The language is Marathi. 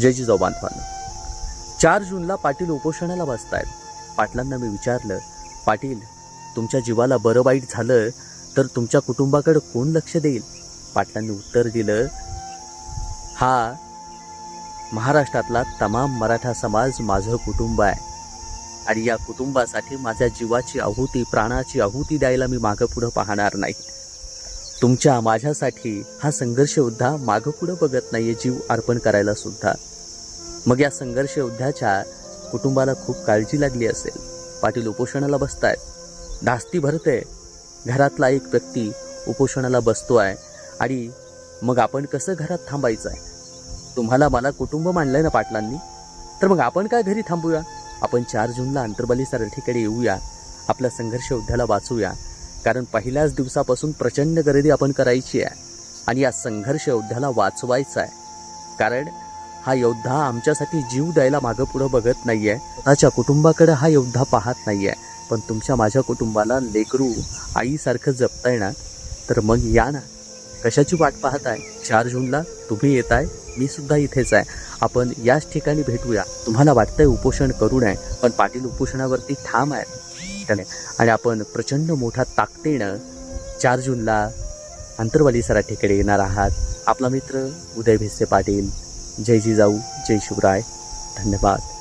जय जिजाऊ बांधवांनो चार जूनला पाटील उपोषणाला बसतायत. पाटलांना मी विचारलं पाटील तुमच्या जीवाला बरं वाईट झालं तर तुमच्या कुटुंबाकडे कोण लक्ष देईल? पाटलांनी उत्तर दिलं हा महाराष्ट्रातला तमाम मराठा समाज माझं कुटुंब आहे. आणि या कुटुंबासाठी माझ्या जीवाची आहुती प्राणाची आहुती द्यायला मी मागं पुढं पाहणार नाही. तुमच्या माझ्यासाठी हा संघर्ष योद्धा मागं पुढं बघत नाहीये जीव अर्पण करायला सुद्धा. मग या संघर्ष योद्ध्याच्या कुटुंबाला खूप काळजी लागली असेल. पाटील उपोषणाला बसतायत. धास्ती भरते. घरातला एक व्यक्ती उपोषणाला बसतो आहे आणि मग आपण कसं घरात थांबायचं आहे तुम्हाला मला कुटुंब मांडलंय ना पाटलांनी? तर मग आपण काय घरी थांबूया? आपण चार जूनला अंतर्बली ठिकाणी येऊया. आपल्या संघर्ष योद्ध्याला वाचूया कारण पहिल्याच दिवसापासून प्रचंड गर्दी आपण करायची आहे आणि या संघर्ष योद्ध्याला वाचवायचा आहे. कारण हा योद्धा आमच्यासाठी जीव द्यायला मागं पुढं बघत नाही आहे स्वतःच्या कुटुंबाकडे हा योद्धा पाहत नाही आहे पण तुमच्या माझ्या कुटुंबाला लेकरू आईसारखं जपताय ना? तर मग या ना. कशाची वाट पाहताय? चार जूनला तुम्ही येत आहे मी सुद्धा इथेच आहे. आपण याच ठिकाणी भेटूया. तुम्हाला वाटतंय उपोषण करू नये पण पाटील उपोषणावरती ठाम आहे त्याने आणि आपण प्रचंड मोठा ताकदीनं चार जूनला अंतरवाली सराठीकडे येणार आहात. आपला मित्र उदय भिसे पाटील. जय जिजाऊ जय शिवराय. धन्यवाद.